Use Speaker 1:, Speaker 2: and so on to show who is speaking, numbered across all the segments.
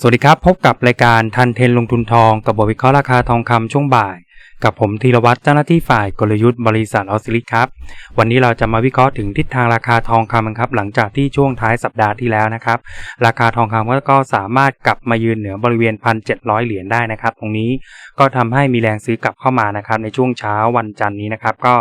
Speaker 1: สวัสดีครับ พบกับรายการทันเทนลงทุนทองกับบทวิเคราะห์ราคาทองคำช่วงบ่าย กับผมธีรวัตรเจ้าหน้าที่ฝ่ายกลยุทธ์บริษัทออสซิลิครับ วันนี้เราจะมาวิเคราะห์ถึงทิศทางราคาทองคำครับ หลังจากที่ช่วงท้ายสัปดาห์ที่แล้วนะครับ ราคาทองคำก็สามารถกลับมายืนเหนือบริเวณ 1,700 เหรียญได้นะครับ ตรงนี้ก็ทำให้มีแรงซื้อกลับเข้ามานะครับในช่วงเช้าวันจันทร์นี้นะครับก็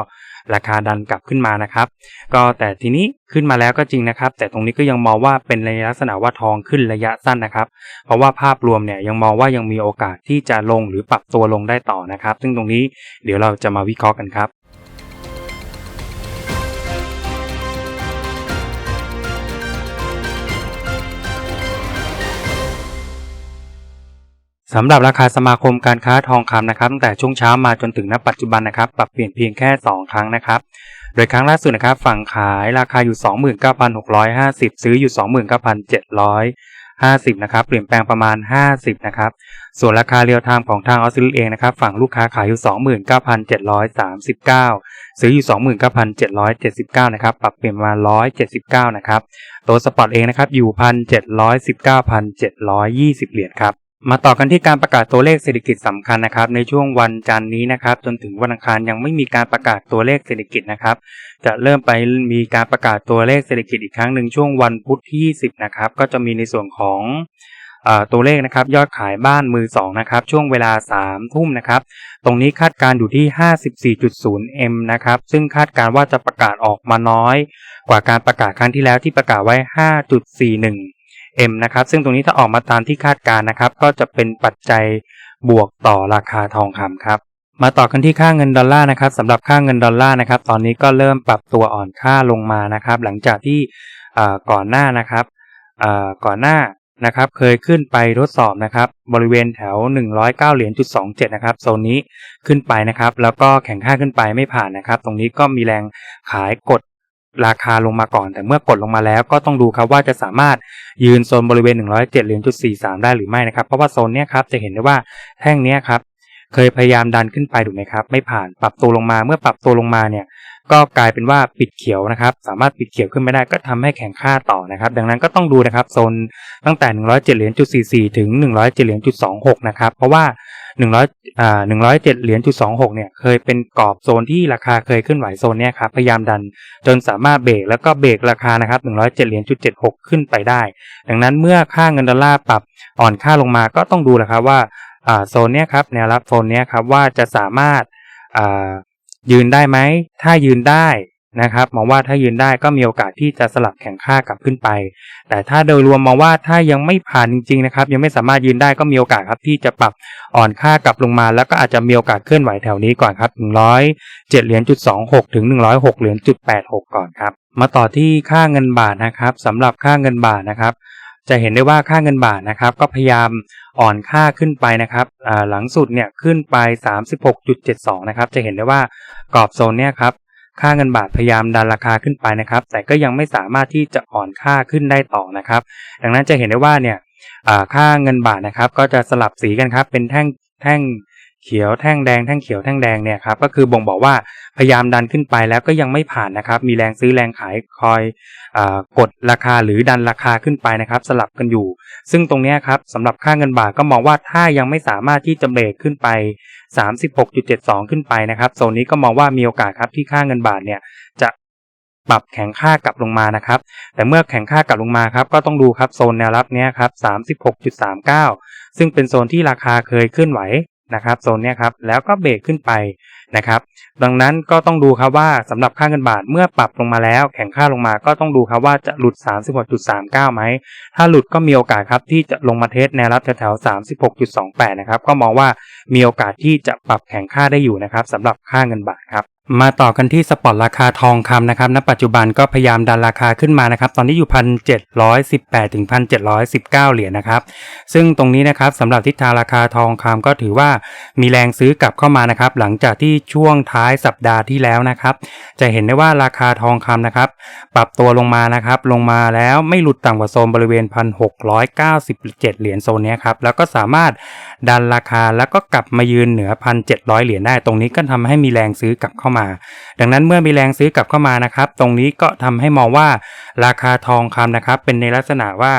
Speaker 1: ราคาดันกลับขึ้นมานะครับ ก็แต่ทีนี้ขึ้นมาแล้วก็จริงนะครับ แต่ตรงนี้ก็ยังมองว่าเป็นในลักษณะว่าทองขึ้นระยะสั้นนะครับ เพราะว่าภาพรวมเนี่ยยังมองว่ายังมีโอกาสที่จะลงหรือปรับตัวลงได้ต่อนะครับ ซึ่งตรงนี้เดี๋ยวเราจะมาวิเคราะห์กันครับ สำหรับราคาสมาคมการค้าทองคำนะครับตั้งแต่ช่วงเช้ามาจนถึงณปัจจุบันนะครับ ปรับเปลี่ยนเพียงแค่ 2 ครั้งนะครับ โดยครั้งล่าสุดนะครับ ฝั่งขายราคาอยู่ 29,650 ซื้ออยู่ 29,750 นะครับ เปลี่ยนแปลงประมาณ 50 นะครับ ส่วนราคาเรียลไทม์ของทางออสซิลเองนะครับ ฝั่งลูกค้าขายอยู่ 29,739 ซื้ออยู่ 29,779 นะครับ ปรับเปลี่ยนประมา 179 นะครับ ตัวสปอตเองนะครับอยู่ 1,719,720 เหรียญครับ มาต่อกันที่การประกาศตัวเลขเศรษฐกิจสำคัญนะครับ ในช่วงวันจันทร์นี้นะครับ จนถึงวันอังคารยังไม่มีการประกาศตัวเลขเศรษฐกิจนะครับ จะเริ่มไปมีการประกาศตัวเลขเศรษฐกิจอีกครั้งหนึ่งช่วงวันพุธที่20นะครับ ก็จะมีในส่วนของตัวเลขนะครับยอดขายบ้านมือ2นะครับช่วงเวลา3ทุ่มนะครับตรงนี้คาดการณ์อยู่ที่ 54.0 M นะครับซึ่งคาดการณ์ว่าจะประกาศออกมาน้อย กว่าการประกาศครั้งที่แล้วที่ประกาศไว้ 5.41 M นะครับซึ่งตรงนี้ถ้าออกมาตามที่คาดการณ์นะครับ ก็จะเป็นปัจจัยบวกต่อราคาทองคำครับ มาต่อกันที่ค่าเงินดอลลาร์นะครับสำหรับค่าเงินดอลลาร์นะครับ ตอนนี้ก็เริ่มปรับตัวอ่อนค่าลงมานะครับ หลังจากที่ก่อนหน้านะครับก่อนหน้านะครับเคยขึ้นไปทดสอบนะครับบริเวณแถว 109เหรียญจุด27นะครับโซนนี้ขึ้นไปนะครับ แล้วก็แข่งค่าขึ้นไปไม่ผ่านนะครับ ตรงนี้ก็มีแรงขายกด ราคาลงมาก่อน แต่เมื่อกดลงมาแล้วก็ต้องดูครับว่าจะสามารถยืนโซนบริเวณ 107เหรียญจุด43 ได้หรือไม่นะครับ เพราะว่าโซนเนี้ยครับจะเห็นได้ว่าแท่งเนี้ยครับเคยพยายามดันขึ้นไปถูกไหมครับ ไม่ผ่านปรับตัวลงมาเมื่อปรับตัวลงมาเนี่ยก็กลายเป็นว่าปิดเขียวนะครับ สามารถปิดเขียวขึ้นไม่ได้ก็ทำให้แข็งค่าต่อนะครับ ดังนั้นก็ต้องดูนะครับโซนตั้งแต่ 107เหรียญจุด44 ถึง 107เหรียญจุด26 นะครับ เพราะว่า 100อ่า107เหรียญจุด26เนี่ยเคยเป็นกรอบโซนที่ราคาเคยขึ้นไหวโซนเนี้ยครับพยายามดันจนสามารถเบรกแล้วก็เบรกราคานะครับ107เหรียญจุด76ขึ้นไปได้ ดังนั้นเมื่อค่าเงินดอลลาร์ปรับอ่อนค่าลงมาก็ต้องดูแหละครับว่าอ่าโซนเนี้ยครับแนวรับโซนเนี้ยครับว่าจะสามารถอ่ายืนได้ไหม ถ้ายืนได้ นะครับมองว่าถ้ายืนได้ก็มีโอกาสที่จะสลับแข่งค่ากลับขึ้นไป แต่ถ้าโดยรวมมองว่าถ้ายังไม่ผ่านจริงๆนะครับยังไม่สามารถยืนได้ก็มีโอกาสครับที่จะปรับอ่อนค่ากลับลงมา แล้วก็อาจจะมีโอกาสเคลื่อนไหวแถวนี้ก่อนครับ107เหรียญจุด26ถึง106เหรียญจุด86 ก่อนครับมาต่อที่ค่าเงินบาทนะครับสำหรับค่าเงินบาทนะครับจะเห็นได้ว่าค่าเงินบาทนะครับ ก็พยายามอ่อนค่าขึ้นไปนะครับหลังสุดเนี่ยขึ้นไป 36.72 นะครับ จะเห็นได้ว่ากรอบโซนเนี่ยครับ ค่าเงินบาทพยายามดันราคาขึ้นไปนะครับ แต่ก็ยังไม่สามารถที่จะอ่อนค่าขึ้นได้ต่อนะครับ ดังนั้นจะเห็นได้ว่าเนี่ยค่าเงินบาทนะครับ ก็จะสลับสีกันครับ เป็นแท่งแท่ง เขียวแท่งแดงแท่งเขียวแท่งแดงเนี่ยครับก็คือบ่งบอกว่าพยายามดันขึ้นไปแล้วก็ยังไม่ผ่านนะครับ มีแรงซื้อแรงขายคอยอกดราคาหรือดันราคาขึ้นไปนะครับ สลับกันอยู่ ซึ่งตรงนี้ครับสำหรับค่าเงินบาทก็มองว่าถ้ายังไม่สามารถที่จะเบรกขึ้นไป 36.72 ขึ้นไปนะครับโซนนี้ก็มองว่ามีโอกาสครับที่ค่าเงินบาทเนี่ยจะปรับแข็งค่ากลับลงมานะครับ แต่เมื่อแข็งค่ากลับลงมาครับก็ต้องดูครับโซนแนวรับเนี้ยครับ 36.39 ซึ่งเป็นโซนที่ราคาเคยเคลื่อนไหว นะครับโซนนี้ครับแล้วก็เบรกขึ้นไปนะครับ ดังนั้นก็ต้องดูครับว่าสำหรับค่าเงินบาทเมื่อปรับลงมาแล้ว แข่งค่าลงมาก็ต้องดูครับว่าจะหลุด 36.39 ไหม ถ้าหลุดก็มีโอกาสครับที่จะลงมาเทสแนวรับแถวๆ36.28 นะครับ ก็มองว่ามีโอกาสที่จะปรับแข่งค่าได้อยู่นะครับสำหรับค่าเงินบาทครับ มาต่อกันที่สปอตราคาทองคำนะครับ ณ ปัจจุบันก็พยายามดันราคาขึ้นมานะครับ ตอนนี้อยู่พันเจ็ดร้อยสิบแปดถึงพันเจ็ดร้อยสิบเก้าเหรียญนะครับ ซึ่งตรงนี้นะครับสำหรับทิศทางราคาทองคำก็ถือว่ามีแรงซื้อกลับเข้ามานะครับ หลังจากที่ช่วงท้ายสัปดาห์ที่แล้วนะครับ จะเห็นได้ว่าราคาทองคำนะครับ ปรับตัวลงมานะครับ ลงมาแล้วไม่หลุดต่ำกว่าโซนบริเวณพันหกร้อยเก้าสิบเจ็ดเหรียญโซนนี้ครับ แล้วก็สามารถดันราคาแล้วก็กลับมายืนเหนือพันเจ็ดร้อยเหรียญได้ ตรงนี้ก็ทำให้มีแรงซื้อกลับเข้ามา ดังนั้นเมื่อมีแรงซื้อกลับเข้ามานะครับ ตรงนี้ก็ทำให้มองว่าราคาทองคำนะครับ เป็นในลักษณะว่า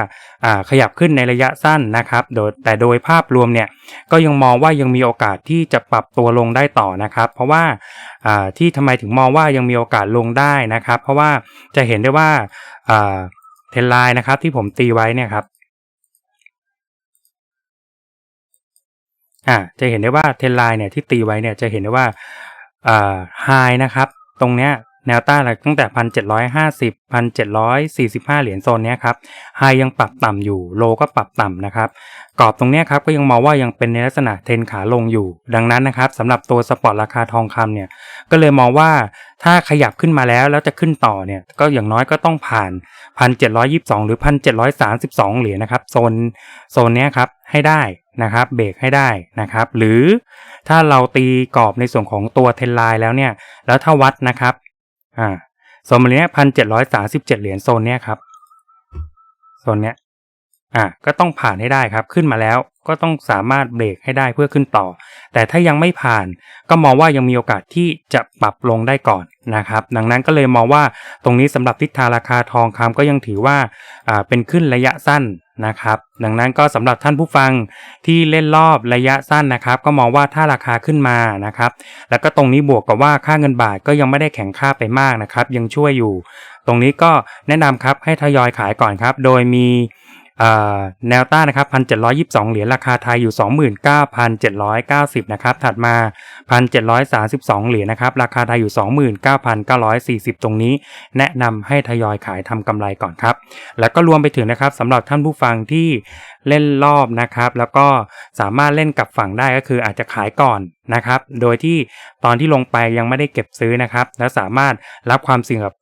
Speaker 1: ขยับขึ้นในระยะสั้นนะครับโดยแต่โดยภาพรวมเนี่ยก็ยังมองว่ายังมีโอกาสที่จะปรับตัวลงได้ต่อนะครับ เพราะว่าที่ทำไมถึงมองว่ายังมีโอกาสลงได้นะครับ เพราะว่าจะเห็นได้ว่าเทนไลน์นะครับที่ผมตีไว้เนี่ยครับอ่าจะเห็นได้ว่าเทนไลน์เนี่ยที่ตีไว้เนี่ยจะเห็นได้ว่า ไฮนะครับ ตรงเนี้ยแนวต้านตั้งแต่พันเจ็ดร้อยห้าสิบพันเจ็ดร้อยสี่สิบห้าเหรียญโซนเนี้ยครับไฮยังปรับต่ำอยู่ โลก็ปรับต่ำนะครับ กรอบตรงเนี้ยครับก็ยังมองว่ายังเป็นในลักษณะเทนขาลงอยู่ ดังนั้นนะครับสำหรับตัวสปอร์ตราคาทองคำเนี่ย ก็เลยมองว่าถ้าขยับขึ้นมาแล้วแล้วจะขึ้นต่อเนี่ย ก็อย่างน้อยก็ต้องผ่านพันเจ็ดร้อยยิบสองหรือพันเจ็ดร้อยสามสิบสองเหรียญนะครับ โซน โซนเนี้ยครับให้ได้ นะครับเบรกให้ได้นะครับ หรือถ้าเราตีกรอบในส่วนของตัวเทนไลน์แล้วเนี่ย แล้วถ้าวัดนะครับอ่าโซนเนี้ยพันเจ็ดร้อยสาสิบเจ็ดเหรียญโซนเนี้ยครับโซนเนี้ยอ่าก็ต้องผ่านให้ได้ครับขึ้นมาแล้วก็ต้องสามารถเบรกให้ได้เพื่อขึ้นต่อ แต่ถ้ายังไม่ผ่านก็มองว่ายังมีโอกาสที่จะปรับลงได้ก่อนนะครับ ดังนั้นก็เลยมองว่าตรงนี้สำหรับทิศทางราคาทองคำก็ยังถือว่าอ่าเป็นขึ้นระยะสั้น นะครับ ดังนั้นก็สำหรับท่านผู้ฟังที่เล่นรอบระยะสั้นนะครับ ก็มองว่าถ้าราคาขึ้นมานะครับ แล้วก็ตรงนี้บวกกับว่าค่าเงินบาทก็ยังไม่ได้แข็งค่าไปมากนะครับ ยังช่วยอยู่ ตรงนี้ก็แนะนำครับให้ทยอยขายก่อนครับ โดยมี แนวต้านนะครับ 1,722 เหรียญราคาไทยอยู่ 29,790 นะครับ ถัดมา 1,732 เหรียญนะครับ ราคาไทยอยู่ 29,940 ตรงนี้ แนะนำให้ทยอยขายทำกำไรก่อนครับ แล้วก็รวมไปถึงนะครับสำหรับท่านผู้ฟังที่เล่นรอบนะครับ แล้วก็สามารถเล่นกับฝั่งได้ก็คืออาจจะขายก่อนนะครับ โดยที่ตอนที่ลงไปยังไม่ได้เก็บซื้อนะครับ และสามารถรับความเสี่ยงกับ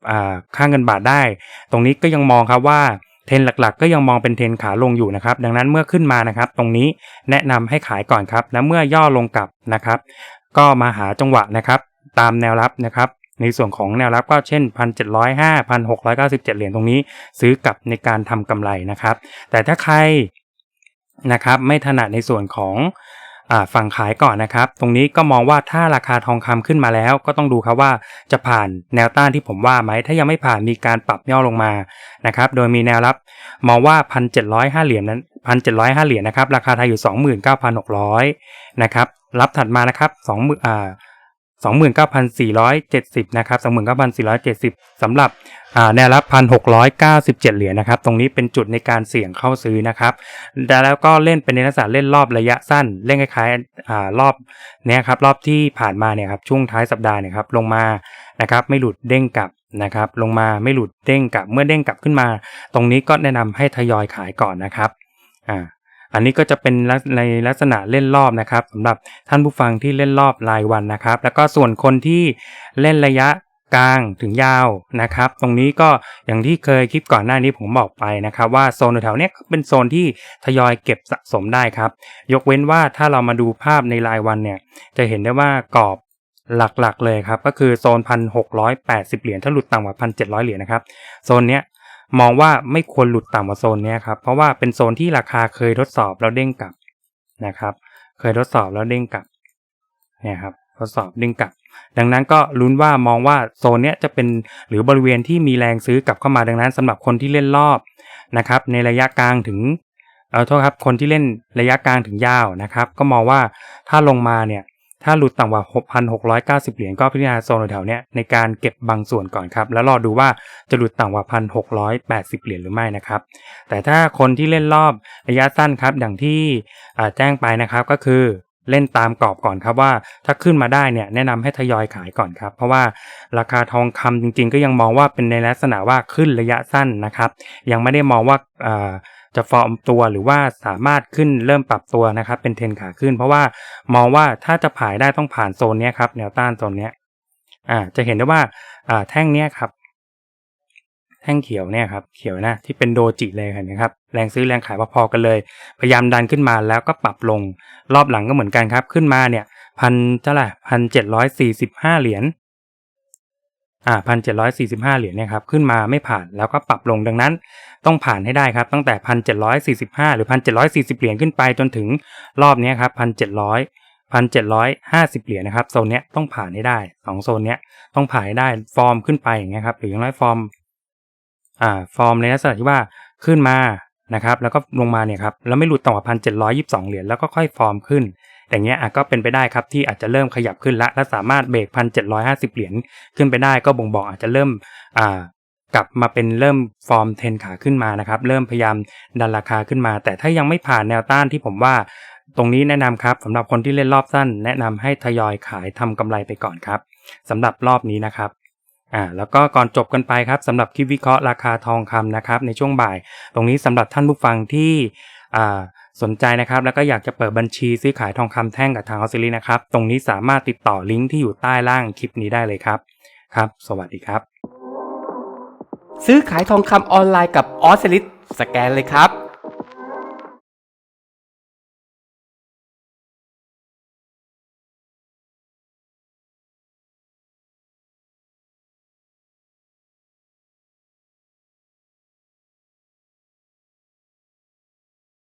Speaker 1: ค่าเงินบาทได้ ตรงนี้ก็ยังมองครับว่า เทรนหลักๆ ก็ยังมองเป็นเทรนขาลงอยู่นะครับ ดังนั้นเมื่อขึ้นมานะครับ ตรงนี้แนะนำให้ขายก่อนครับ และเมื่อย่อลงกลับนะครับ ก็มาหาจังหวะนะครับ ตามแนวรับนะครับ ในส่วนของแนวรับก็เช่น 1,705 1,697 เหรียญตรงนี้ ซื้อกลับในการทำกำไรนะครับ แต่ถ้าใครนะครับไม่ถนัดในส่วนของ ฝั่งขายก่อนนะครับ ตรงนี้ก็มองว่าถ้าราคาทองคำขึ้นมาแล้ว ก็ต้องดูครับว่าจะผ่านแนวต้านที่ผมว่าไหม ถ้ายังไม่ผ่านมีการปรับย่อลงมานะครับ โดยมีแนวรับมองว่า 1,705 เหรียญนั้น 1,705 เหรียญนะครับ ราคาไทยอยู่ 29,600 นะครับ รับถัดมานะครับ2อ่า 29,470 นะครับ 29,470 สำหรับแนวรับ 1,697 เหรียญนะครับ ตรงนี้เป็นจุดในการเสี่ยงเข้าซื้อนะครับ แล้วก็เล่นเป็นในลักษณะเล่นรอบระยะสั้น เล่นคล้ายๆรอบนี้ครับ รอบที่ผ่านมาเนี่ยครับ ช่วงท้ายสัปดาห์เนี่ยครับ ลงมา นะครับ ไม่หลุดเด้งกลับนะครับ ลงมาไม่หลุดเด้งกลับ เมื่อเด้งกลับขึ้นมา ตรงนี้ก็แนะนำให้ทยอยขายก่อนนะครับ อ่า อันนี้ก็จะเป็นในลักษณะเล่นรอบนะครับสำหรับท่านผู้ฟังที่เล่นรอบรายวันนะครับ แล้วก็ส่วนคนที่เล่นระยะกลางถึงยาวนะครับ ตรงนี้ก็อย่างที่เคยคลิปก่อนหน้านี้ผมบอกไปนะครับ ว่าโซนแถวๆนี้ยเป็นโซนที่ทยอยเก็บสะสมได้ครับ ยกเว้นว่าถ้าเรามาดูภาพในรายวันเนี่ย จะเห็นได้ว่ากรอบหลักๆเลยครับ ก็คือโซนพันหกร้อยแปดสิบเหรียญถ้าหลุดต่ำกว่าพันเจ็ดร้อยเหรียญนะครับ โซนเนี้ย มองว่าไม่ควรหลุดต่ำกว่าโซนนี้ครับเพราะว่าเป็นโซนที่ราคาเคยทดสอบแล้วเด้งกลับนะครับ เคยทดสอบแล้วเด้งกลับเนี่ยครับทดสอบเด้งกลับ ดังนั้นก็ลุ้นว่ามองว่าโซนนี้จะเป็นหรือบริเวณที่มีแรงซื้อกลับเข้ามาดังนั้นสำหรับคนที่เล่นรอบนะครับ ในระยะกลางถึงเอาโทษครับคนที่เล่นระยะกลางถึงยาวนะครับ ก็มองว่าถ้าลงมาเนี่ย ถ้าหลุดต่ำกว่า 6,690 เหรียญก็พิจารณาโซนแถวเนี้ยในการเก็บบางส่วนก่อนครับ แล้วรอดูว่าจะหลุดต่ำกว่า 1,680 เหรียญหรือไม่นะครับ แต่ถ้าคนที่เล่นรอบระยะสั้นครับอย่างที่แจ้งไปนะครับก็คือเล่นตามกรอบก่อนครับว่าถ้าขึ้นมาได้เนี่ยแนะนำให้ทยอยขายก่อนครับ เพราะว่าราคาทองคำจริงๆ ก็ยังมองว่าเป็นในลักษณะว่าขึ้นระยะสั้นนะครับ ยังไม่ได้มองว่า จะฟอร์มตัวหรือว่าสามารถขึ้นเริ่มปรับตัวนะครับ เป็นเทรนขาขึ้น เพราะว่ามองว่าถ้าจะผ่านได้ต้องผ่านโซนนี้ครับแนวต้านโซนนี้อ่าจะเห็นได้ว่าอ่าแท่งเนี้ยครับ แท่งเขียวเนี่ยครับเขียวนะที่เป็นโดจิเลยนะครับแรงซื้อแรงขายพอๆกันเลย พยายามดันขึ้นมาแล้วก็ปรับลงรอบหลังก็เหมือนกันครับ ขึ้นมาเนี่ยพันเท่าไหร่พันเจ็ดร้อยสี่สิบห้าเหรียญ อ่าพันเจ็ดร้อยสี่สิบห้าเหรียญเนี่ยครับขึ้นมาไม่ผ่านแล้วก็ปรับลงดังนั้น ต้องผ่านให้ได้ครับตั้งแต่พันเจ็ดร้อยสี่สิบห้าหรือพันเจ็ดร้อยสี่สิบเหรียญขึ้นไปจนถึงรอบนี้ครับพันเจ็ดร้อยพันเจ็ดร้อยห้าสิบเหรียญนะครับโซนเนี้ยต้องผ่านให้ได้สองโซนเนี้ยต้องผ่านให้ได้ฟอร์มขึ้นไปอย่างเงี้ยครับหรืออย่างน้อยฟอร์มอ่าฟอร์มในลักษณะที่ว่าขึ้นมา นะครับแล้วก็ลงมาเนี่ยครับแล้วไม่หลุดต่ำกว่าพันเจ็ดร้อยยี่สิบสองเหรียญแล้วก็ค่อยฟอร์มขึ้น อย่างเงี้ยอะก็เป็นไปได้ครับที่อาจจะเริ่มขยับขึ้นละและสามารถเบรกพันเจ็ดร้อยห้าสิบเหรียญขึ้นไปได้ก็บ่งบอกอาจจะเริ่มอ่ากลับมาเป็นเริ่มฟอร์มเทนขาขึ้นมานะครับเริ่มพยายามดันราคาขึ้นมา แต่ถ้ายังไม่ผ่านแนวต้านที่ผมว่าตรงนี้แนะนำครับสำหรับคนที่เล่นรอบสั้น แนะนำให้ทยอยขายทำกำไรไปก่อนครับสำหรับรอบนี้นะครับ อ่าแล้วก็ก่อนจบกันไปครับสำหรับคลิปวิเคราะห์ราคาทองคำนะครับในช่วงบ่าย ตรงนี้สำหรับท่านผู้ฟังที่อ่าสนใจนะครับแล้วก็อยากจะเปิดบัญชีซื้อขายทองคำแท่งกับทางออสเตรเลีนะครับ ตรงนี้สามารถติดต่อลิงก์ที่อยู่ใต้ล่างคลิปนี้ได้เลยครับครับ สวัสดีครับ
Speaker 2: ซื้อขายทองคำออนไลน์กับออสลิดสแกนเลยครับ